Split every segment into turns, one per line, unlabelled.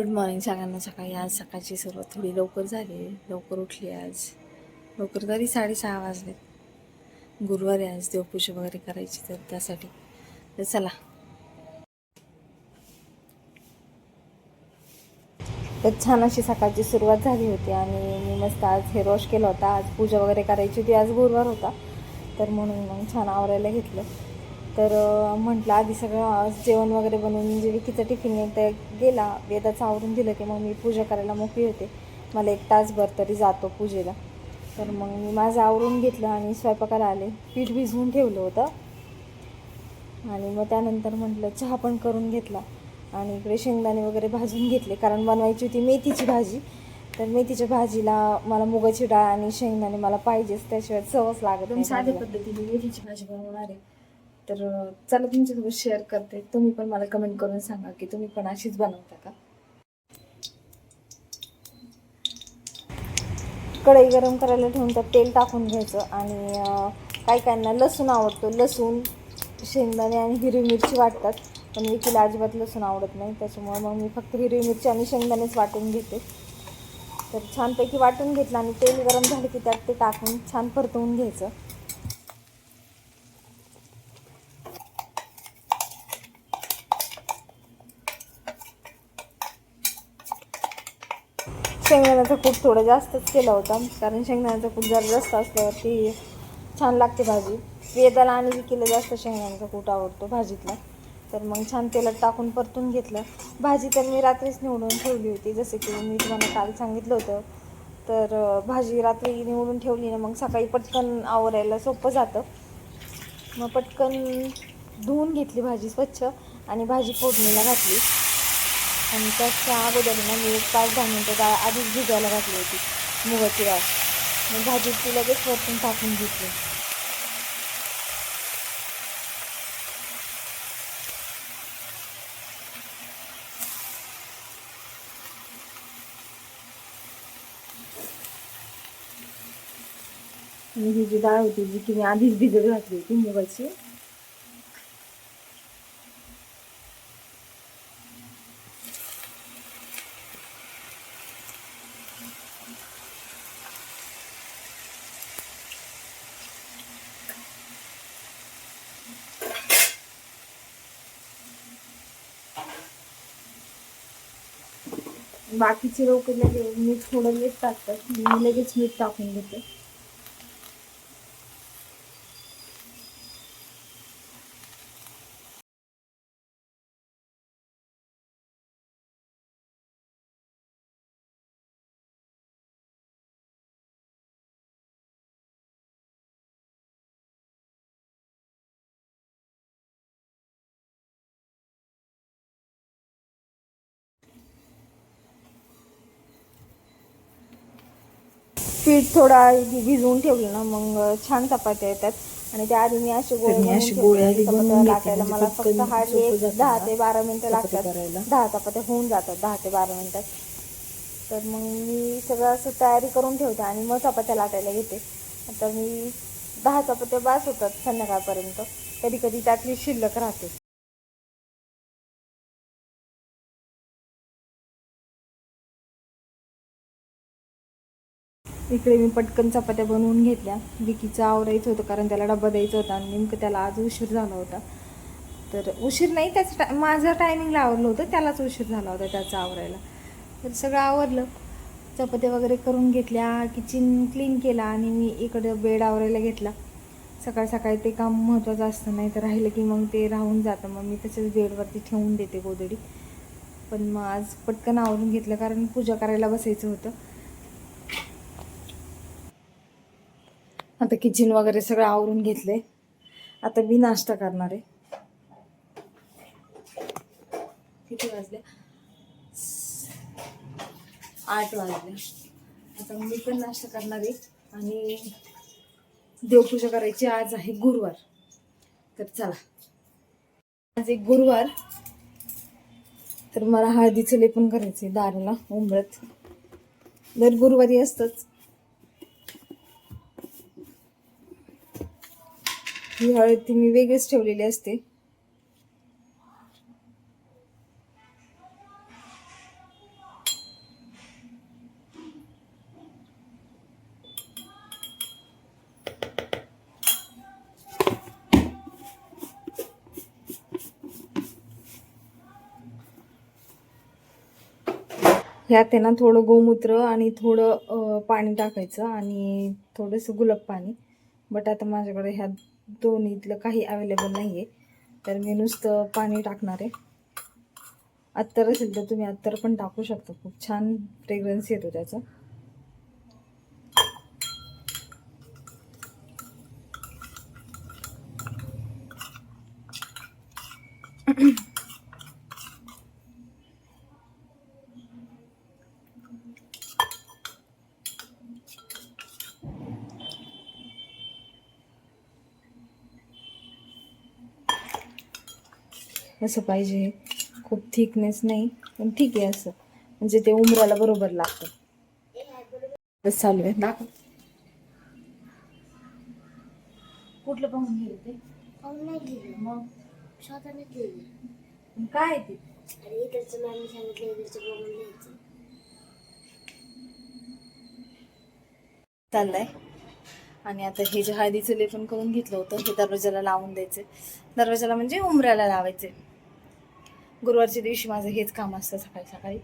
Good morning सगळ्यांना सकाळी आज सकाळची सुरुवात थोडी लवकर झाली. लवकर उठली आज. लवकर तरी साडेसहा वाजले गुरुवारी आज देवपूजा वगैरे करायची तर त्यासाठी. तर चला. तर छान अशी सकाळची सुरुवात झाली होती आणि मी मस्त आज हेअर वॉश केला होता. आज पूजा वगैरे करायची होती. आज गुरुवार होता. तर म्हणून मग छान आवरायला घेतलं. तर म्हटलं आधी सगळं जेवण वगैरे बनवून जे विकीचा टिफिन ते गेला. वेदाचं आवरून दिलं की मग मी पूजा करायला मोकळी होते. मला एक तासभर तरी जातो पूजेला. तर मग मी माझं आवरून घेतलं आणि स्वयंपाकाला आले. पीठ भिजवून ठेवलं होतं. आणि मग त्यानंतर म्हटलं चहा पण करून घेतला. आणि इकडे शेंगदाणे वगैरे भाजून घेतले. कारण बनवायची होती मेथीची भाजी. तर मेथीच्या भाजीला मला मुगाची डाळ आणि शेंगदाणे मला पाहिजेच. त्याशिवाय चवच लागत
साध्या. पद्धतीने मेथीची भाजी बनवणार आहे. तर चला तुमच्यासोबत शेअर करते. तुम्ही पण मला कमेंट करून सांगा की तुम्ही पण अशीच बनवता का?
कढई गरम करायला ठेवून त्यात तेल टाकून घ्यायचं आणि काही काहींना लसूण आवडतो. लसूण शेंगदाणे आणि हिरवी मिरची वाटतात. पण मी तिला अजिबात लसूण आवडत नाही. त्याच्यामुळे मग मी फक्त हिरवी मिरची आणि शेंगदाणेच वाटून घेते. तर छानपैकी वाटून घेतलं आणि तेल गरम झालं की त्यात ते टाकून छान परतवून घ्यायचं शेंगदाण्याचा कूट थोडं जास्तच केला होता. कारण शेंगदाण्याचा कूट जरा जास्त असल्यावरती छान लागते भाजी. वेदाला आणि विकीला जास्त शेंगदाण्याचा कूट आवडतो भाजीतला. तर मग छान तेलात टाकून परतून घेतलं. भाजी तर मी रात्रीच निवडून ठेवली होती. जसे की मी तुम्हाला काल सांगितलं होतं. तर भाजी रात्री निवडून ठेवली ना मग सकाळी पटकन आवरायला सोपं जातं. मग पटकन धुवून घेतली भाजी स्वच्छ आणि भाजी फोडणीला घातली. आणि त्याच्या अगोदर ना मी एक पाच दहा मिनटं डाळ आधीच भिजायला घातली होती मुगाची डाळ. मग भाजी ती लगेच वरतून टाकून घेतली.
आणि ही जी डाळ होती जी की मी आधीच भिजत घातली होती मुगाची बाकीचे लोक लगेच मीठ थोडं मीठ टाकतात मी लगेच मीठ टाकून घेते
पीठ थोडा भिजवून ठेवलं ना मग छान चपात्या येतात. आणि त्या आधी मी
अशी
ठेवते.
गोळे आधी
चपात्या
बनवून घेते,
लाटायला
म्हणजे
मला फक्त हार्डली
सोपं
एक दहा ते बारा मिनिटं लागतात. दहा चपात्या होऊन जातात दहा ते बारा मिनिटात. तर मग मी सगळं असं तयारी करून ठेवते आणि मग चपात्या लाटायला घेते. आता मी दहा चपात्या बास होतात संध्याकाळपर्यंत. कधी कधी त्यातली शिल्लक राहते. इकडे मी पटकन चपात्या बनवून घेतल्या. विकीचं आवरायचं होतं कारण त्याला डबा द्यायचा होता आणि नेमकं त्याला आज उशीर झाला होता. तर उशीर नाही त्याचं टा माझं टायमिंगला आवरलं होतं त्यालाच उशीर झाला होता त्याचं आवरायला. तर सगळं आवरलं. चपात्या वगैरे करून घेतल्या किचन क्लीन केला आणि मी इकडं बेड आवरायला घेतला. सकाळ सकाळी ते काम महत्त्वाचं असतं नाही तर राहिलं की मग ते राहून जातं. मग मी तसंच बेडवरती ठेवून देते गोदडी पण मग आज पटकन आवरून घेतलं कारण पूजा करायला बसायचं होतं. आता किचन वगैरे सगळं आवरून घेतले आता मी नाश्ता करणार आहे. किती वाजले? आठ वाजले. आता मी पण नाश्ता करणार आहे. आणि देवपूजा करायची आज आहे गुरुवार. तर चला. आज एक गुरुवार. तर मला हळदीचं लेपन करायचं आहे दाराला उंबरत. दर गुरुवारी असतंच. ही हळद ती मी वेगळीच ठेवलेली असते. ह्या त्यांना थोडं गोमूत्र आणि थोडं पाणी टाकायचं आणि थोडंसं गुलाब पाणी. बट आता माझ्याकडे ह्या दोन्हीतलं काही अवेलेबल नाही आहे तर मी नुसतं पाणी टाकणार आहे. अत्तर असेल तर तुम्ही अत्तर पण टाकू शकता. खूप छान फ्रेग्रन्स येतो त्याचा. असं पाहिजे. खूप थिकनेस नाही पण ठीक आहे असं. म्हणजे ते उमराला बरोबर लागतं. चालू आहे. दाखव. कुठलं पाहून गेलं ते? मग? काय ते?
आणि इकडचं मॅमने सांगितलं इकडचं बघून लिहायचं
चाललंय. आणि आता हे जे हळदीचं लेपन करून घेतलं होतं हे दरवाजाला लावून द्यायचे दरवाजाला म्हणजे उमऱ्याला लावायचे गुरुवारच्या दिवशी माझं हेच काम असतं सकाळी सकाळी.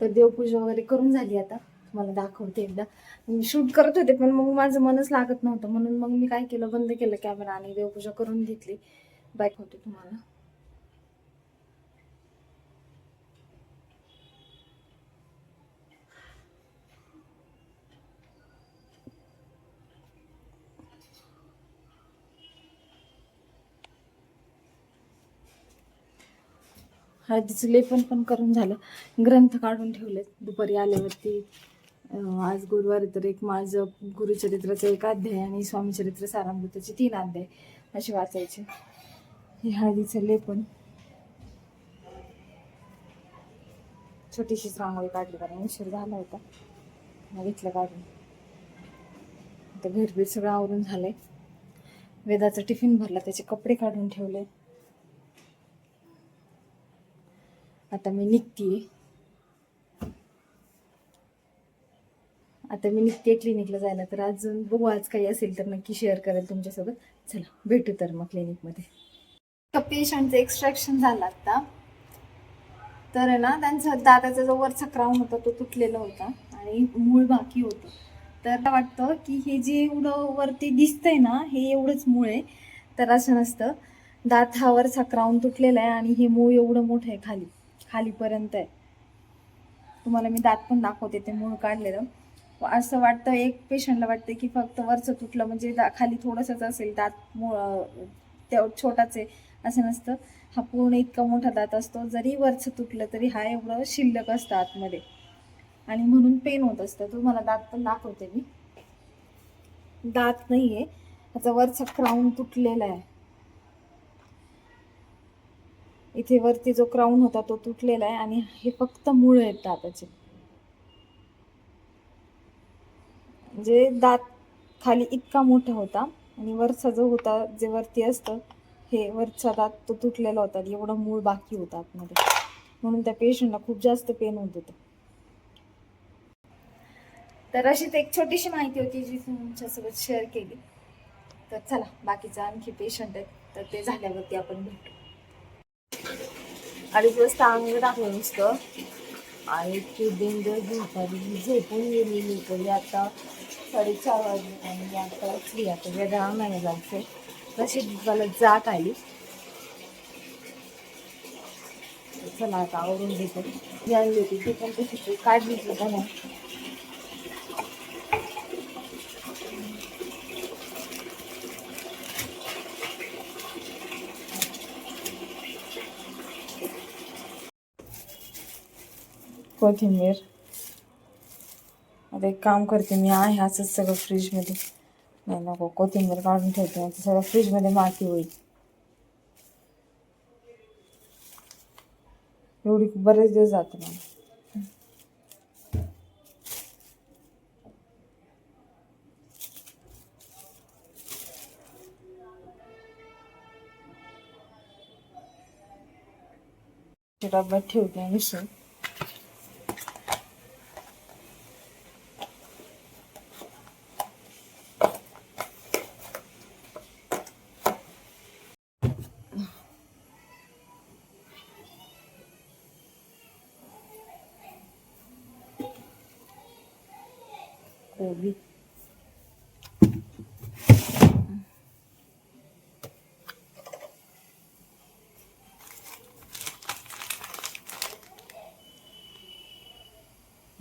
तर देवपूजा वगैरे करून झाली आता. तुम्हाला दाखवते एकदा. मी शूट करत होते पण मग माझं मनच लागत नव्हतं. म्हणून मग मी काय केलं बंद केलं कॅमेरा आणि देवपूजा करून घेतली. बाईक होते तुम्हाला. हळदीचं लेपन पण करून झालं. ग्रंथ काढून ठेवले दुपारी आल्यावरती. आज गुरुवारी तर एक माझं गुरुचरित्राचं एक अध्याय आणि स्वामीचरित्र सारामृताचे तीन अध्याय असे वाचायचे. हे हळदीचं लेपन. छोटीशीच रांगोळी काढली कारण उशीर झाला होता. घेतलं काढून. आता घरबीर सगळं आवरून झालंय. वेदाचा टिफिन भरला त्याचे कपडे काढून ठेवले आता मी निघतीये आता मी निघते क्लिनिकला जायला. तर अजून बघू आज काही असेल तर नक्की शेअर करेल तुमच्यासोबत. चला भेटू तर मग क्लिनिकमध्ये पेशंटचं एक्स्ट्रॅक्शन झालं आता. तर आहे ना त्यांचा दाताचा जो वरचा क्राऊन होता तो तुटलेला होता आणि मूळ बाकी होतं. तर वाटतं की हे जे एवढं वरती दिसतंय ना हे एवढंच मूळ आहे. तर असं नसतं. दात हा वरचा क्राऊन तुटलेला आहे आणि हे मूळ एवढं मोठं आहे खाली. खालीपर्यंत आहे. तुम्हाला मी दात पण दाखवते ते मूळ काढलेलं. असं वाटतं एक पेशंटला वाटतं की फक्त वरचं तुटलं म्हणजे दा खाली थोडंसंच असेल दात मूळ ते छोटाच आहे असं नसतं. हा पूर्ण इतका मोठा दात असतो जरी वरचं तुटलं तरी हा एवढं शिल्लक असतं आतमध्ये. आणि म्हणून पेन होत असतं. तुम्हाला दात पण दाखवते मी. दात नाही आहे त्याचा वरचा क्राऊन तुटलेला आहे. इथे वरती जो क्राऊन होता तो तुटलेला आहे आणि हे फक्त मूळ आहेत दाताचे. म्हणजे दात खाली इतका मोठा होता आणि वरचा जो होता जे वरती असतं हे वरचा दात तो तुटलेला होता एवढं मूळ बाकी होता आतमध्ये. म्हणून त्या पेशंटला खूप जास्त पेन होत होतं. तर अशीच एक छोटीशी माहिती होती जी तुमच्यासोबत शेअर केली. तर चला बाकीचं आणखी पेशंट आहेत तर ते झाल्यावरती आपण भेटू. अडीच वाजता अंग टाकलं नुसतं. आणि इतकी डेंजर झोप आली झोपून गेलेली तरी आता साडेचार वाजले आणि आता फ्री आता वेगळा नाही जायचं. तशी मला जात आली. चला आता आवरून देते आणली होती. ती पण तशी काढली सुद्धा नाही? कोथिंबीर आता एक काम करते मी आहे असंच सगळं फ्रीजमध्ये नाही नको कोथिंबीर काढून ठेवते ते सगळं फ्रीजमध्ये माती होईल एवढी बरेच दिवस जाते ते डब्यात ठेवते विसरून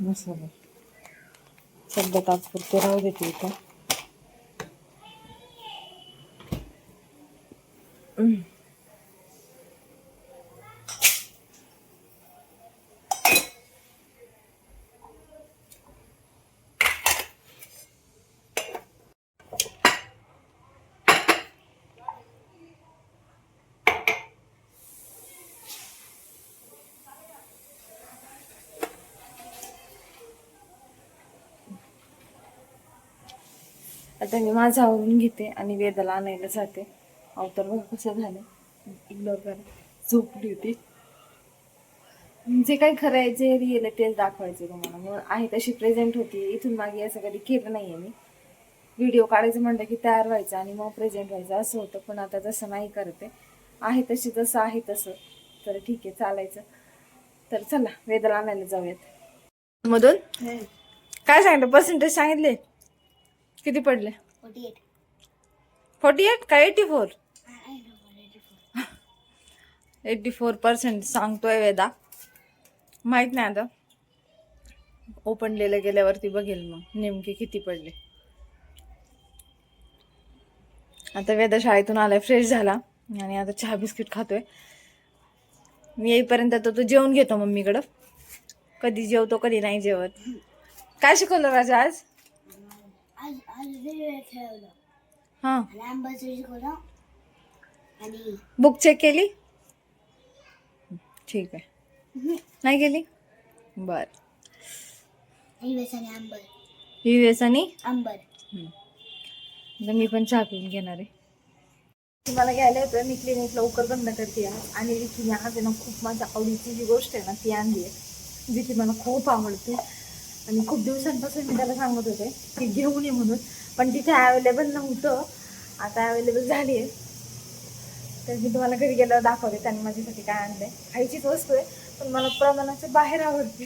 मसाला सध्या तात्पुरते राहू देते इथं. आता मी माझं आवरून घेते आणि वेदाला आणायला जाते. अवतर बघ कसं झालं. इग्नोर करा झोपली होती. जे काही खरं आहे जे रिअल आहे तेच दाखवायचे तुम्हाला. म्हणून आहे तशी प्रेझेंट होती. इथून मागे असं कधी केलं नाहीये मी. व्हिडिओ काढायचं म्हणलं की तयार व्हायचं आणि मग प्रेझेंट व्हायचं. असं होतं पण आता तसं नाही करते. आहे तशी तसं आहे तसं. तर ठीक आहे चालायचं. तर चला वेदाला आणायला जाऊयात. मधून? काय सांगितलं? पर्सेंटेज सांगितले? किती पडले?
फोर्टी एट
फोर्टी एट का eighty four eighty four percent सांगतोय वेदा. माहीत नाही आता. ओपनलेलं गेल्यावरती बघेल मग. नेमके किती पडले? आता वेदा शाळेतून आलाय फ्रेश झाला. आणि आता चहा बिस्किट खातोय. मी येईपर्यंत तर तो जेवण घेतो मम्मीकडं. कधी जेवतो कधी नाही जेवत. काय शिकवलं राजा आज?
आज आज वेगवेगळं खेळवलं
हां.
आणि आंबाचं शिकवलं आणि
बुक चेक केली? ठीक आहे. नाही केली? बर.
वेस आणि आंबर
वेस आणि?
आंबर
आता मी पण चहा पिऊन घेणार आहे. मला घ्यायला येतोय. मी क्लिनिक लवकर बंद करते आणि रिकीने आज आहे ना खूप माझ्या आवडीची जी गोष्ट आहे ना ती आणली आहे जी की मला खूप आवडते. आणि खूप दिवसांपासून मी त्याला सांगत होते की घेऊन ये म्हणून. पण तिथे अवेलेबल नव्हतं. आता अवेलेबल झाली आहे तर मी तुम्हाला घरी गेल्यावर दाखवते. त्यांनी माझ्यासाठी काय आणलं आहे खायचीच वस्तू आहे पण मला प्रमाणाच्या बाहेर आवडते.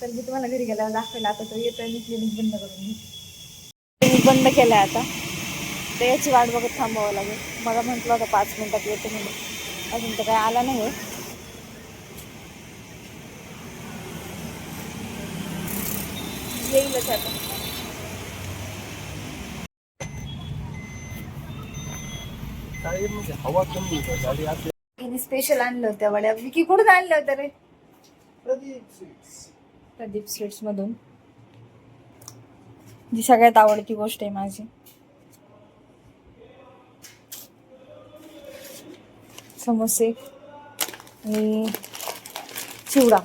तर मी तुम्हाला घरी गेल्यावर दाखवेल. आता तो येतो मी क्लिनिक बंद करून घेते क्लिनिक बंद केलं आहे आता. तर याची वाट बघत थांबावं लागेल. मला म्हटलं होतं पाच मिनटात येतो म्हणून. अजून तर काय आला नाही येईलच आता.
काय म्हणजे हवा कमी होतं गाडी आत
तिने स्पेशल आणलं होत्या वड्या. विकी कुठून आणल्या होत्या रे? प्रदीप स्वीट्स. मधून. जी सगळ्यात आवडती गोष्ट आहे माझी. समोसे आणि चिवडा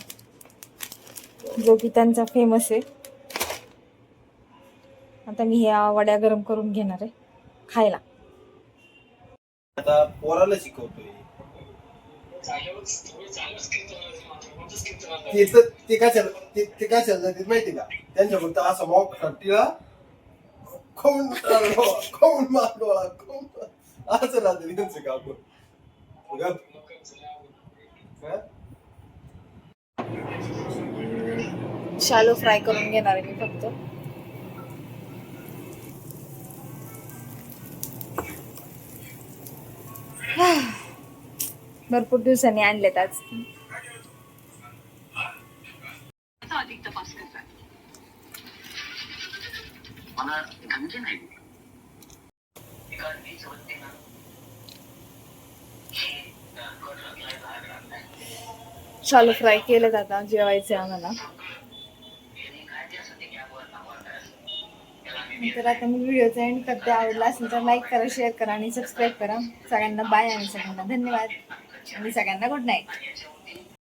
जो की त्यांचा फेमस आहे. आता मी ह्या वड्या गरम करून घेणार आहे खायला.
आता पोराला शिकवतोय. ते तर- ते काय चाल ते ते काय चाललं ते माहिती का? त्यांच्या फक्त असं मॉक टिळा खाऊन खाऊन असं राहतं त्यांचं काम. गप. हा?
शालो फ्राय करून घेणार आहे मी फक्त. भरपूर दिवसांनी आणलेत आज. शालो फ्राय केलं आता जेवायचं आम्हाला. तर आता मी व्हिडिओचा एंड करते. आवडला असेल तर लाईक करा शेअर करा आणि सबस्क्राईब करा. सगळ्यांना बाय आणि सगळ्यांना धन्यवाद. आणि सगळ्यांना गुड नाईट